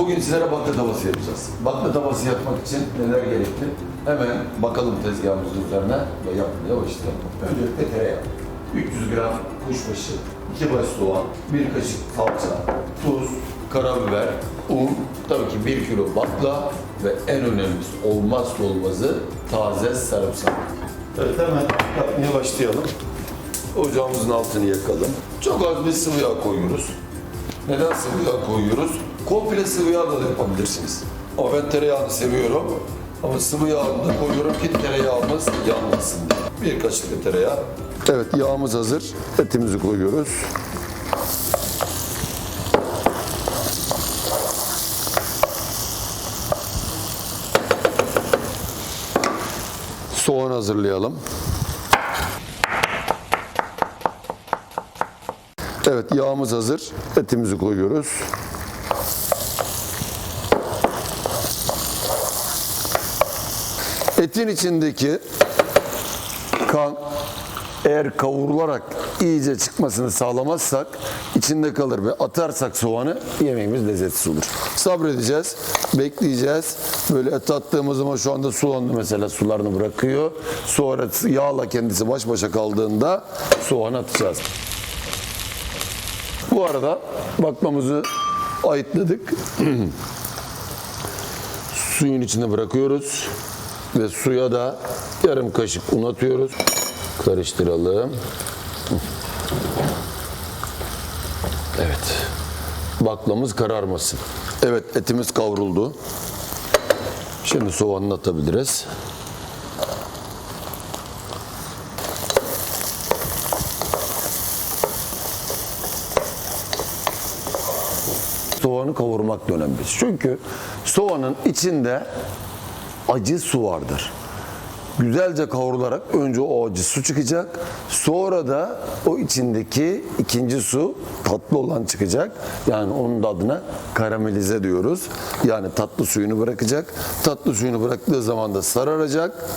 Bugün sizlere bakla tavası yapacağız. Bakla tavası yapmak için neler gerekli? Hemen bakalım tezgahımızın üzerine ve yapmaya başlayalım. Öncelikle tereyağı. 300 gram kuşbaşı, 2 baş soğan, 1 kaşık salça, tuz, karabiber, un, tabii ki 1 kilo bakla ve en önemlisi olmazsa olmazı taze sarımsak. Evet hemen yapmaya başlayalım. Ocağımızın altını yakalım. Çok az bir sıvı yağ koyuyoruz. Neden sıvı yağ koyuyoruz? Komple sıvı yağ da yapabilirsiniz. Ama ben tereyağını seviyorum. Ama sıvı yağını koyuyorum ki tereyağımız yanmasın diye. Bir kaşık tereyağı. Evet yağımız hazır. Etimizi koyuyoruz. Soğan hazırlayalım. Evet yağımız hazır. Etimizi koyuyoruz. Etin içindeki kan eğer kavrularak iyice çıkmasını sağlamazsak içinde kalır ve atarsak soğanı yemeğimiz lezzetsiz olur. Sabredeceğiz, bekleyeceğiz. Böyle et attığımız zaman şu anda sulandı mesela sularını bırakıyor. Sonra yağla kendisi baş başa kaldığında soğanı atacağız. Bu arada bakmamızı ayıtladık. Suyun içine bırakıyoruz ve suya da yarım kaşık un atıyoruz. Karıştıralım. Evet. Baklamız kararmasın. Evet etimiz kavruldu. Şimdi soğanını atabiliriz. Soğanı kavurmak da önemli. Çünkü soğanın içinde acı su vardır. Güzelce kavrularak önce o acı su çıkacak. Sonra da o içindeki ikinci su tatlı olan çıkacak. Yani onun da adına karamelize diyoruz. Yani tatlı suyunu bırakacak. Tatlı suyunu bıraktığı zaman da sararacak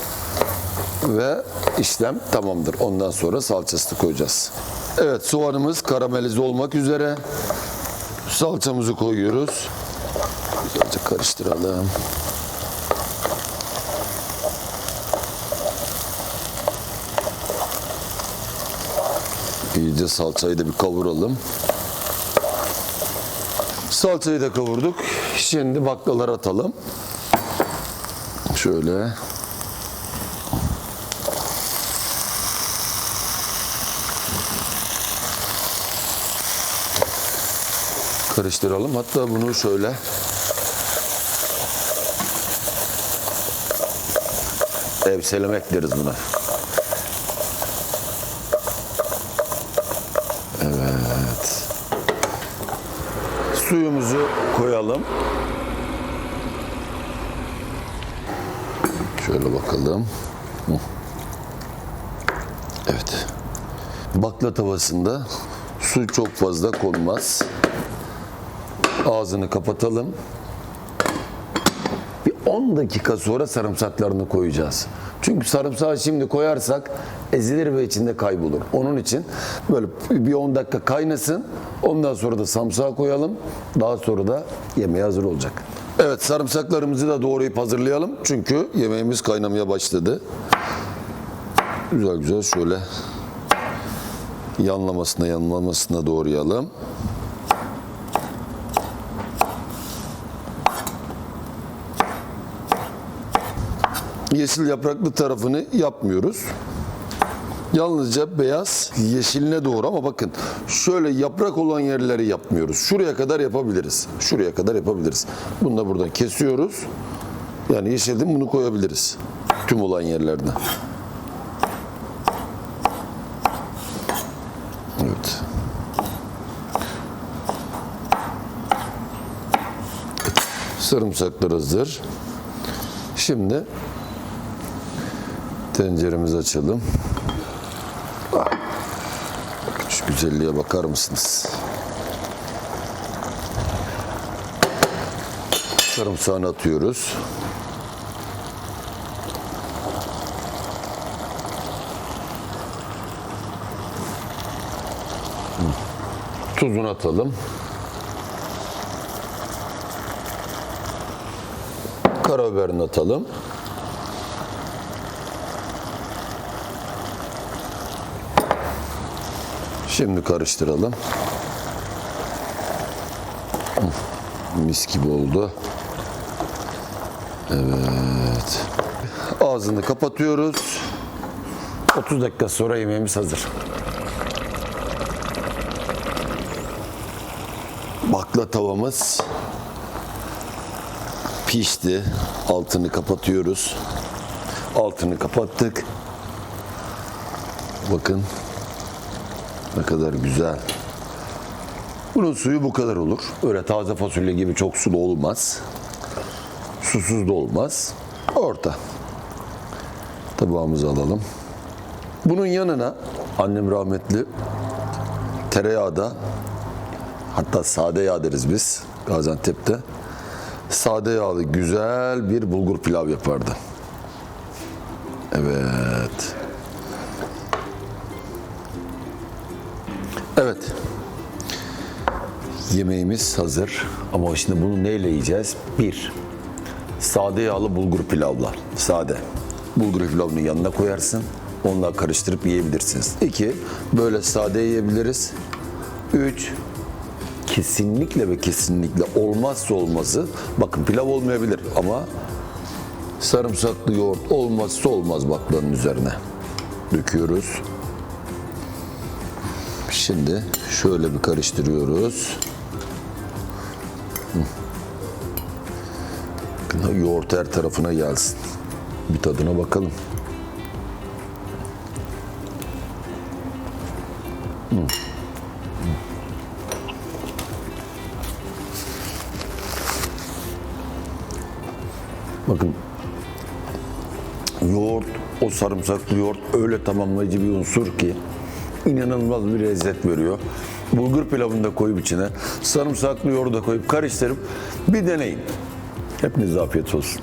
ve işlem tamamdır. Ondan sonra salçasını koyacağız. Evet soğanımız karamelize olmak üzere. Salçamızı koyuyoruz. Güzelce karıştıralım. İyice salçayı da bir kavuralım. Salçayı da kavurduk. Şimdi baklaları atalım. Şöyle. Karıştıralım. Hatta bunu şöyle evselemek deriz buna. Evet. Suyumuzu koyalım. Şöyle bakalım. Evet. Bakla tavasında su çok fazla konmaz. Ağzını kapatalım. Bir 10 dakika sonra sarımsaklarını koyacağız. Çünkü sarımsağı şimdi koyarsak ezilir ve içinde kaybolur. Onun için böyle bir 10 dakika kaynasın. Ondan sonra da sarımsağı koyalım. Daha sonra da yemeğe hazır olacak. Evet sarımsaklarımızı da doğrayıp hazırlayalım. Çünkü yemeğimiz kaynamaya başladı. Güzel güzel şöyle yanlamasına yanlamasına doğrayalım. Yeşil yapraklı tarafını yapmıyoruz. Yalnızca beyaz yeşiline doğru ama bakın şöyle yaprak olan yerleri yapmıyoruz. Şuraya kadar yapabiliriz. Şuraya kadar yapabiliriz. Bunu da buradan kesiyoruz. Yani yeşilden bunu koyabiliriz. Tüm olan yerlerine. Evet. Sarımsaklar hazır. Şimdi Tenceremizi açalım. Şu güzelliğe bakar mısınız? Sarımsağını atıyoruz. Tuzunu atalım. Karabiberini atalım. Şimdi karıştıralım. Mis gibi oldu. Evet. Ağzını kapatıyoruz. 30 dakika sonra yemeğimiz hazır. Bakla tavamız pişti. Altını kapatıyoruz. Altını kapattık. Bakın ne kadar güzel. Bunun suyu bu kadar olur. Öyle taze fasulye gibi çok sulu olmaz. Susuz da olmaz. Orta. Tabağımızı alalım. Bunun yanına annem rahmetli tereyağı da hatta sade yağ deriz biz Gaziantep'te. Sade yağlı güzel bir bulgur pilav yapardı. Evet. Evet. Yemeğimiz hazır. Ama şimdi bunu neyle yiyeceğiz? Bir, sade yağlı bulgur pilavla. Sade. Bulgur pilavını yanına koyarsın. Onunla karıştırıp yiyebilirsiniz. İki, böyle sade yiyebiliriz. Üç, kesinlikle ve kesinlikle olmazsa olmazı, bakın pilav olmayabilir ama sarımsaklı yoğurt olmazsa olmaz baklanın üzerine. Döküyoruz. Şimdi şöyle bir karıştırıyoruz. Yoğurt her tarafına gelsin. Bir tadına bakalım. Bakın yoğurt, o sarımsaklı yoğurt öyle tamamlayıcı bir unsur ki inanılmaz bir lezzet veriyor. Bulgur pilavını da koyup içine sarımsaklı yoğurdu da koyup karıştırıp bir deneyin. Hepinize afiyet olsun.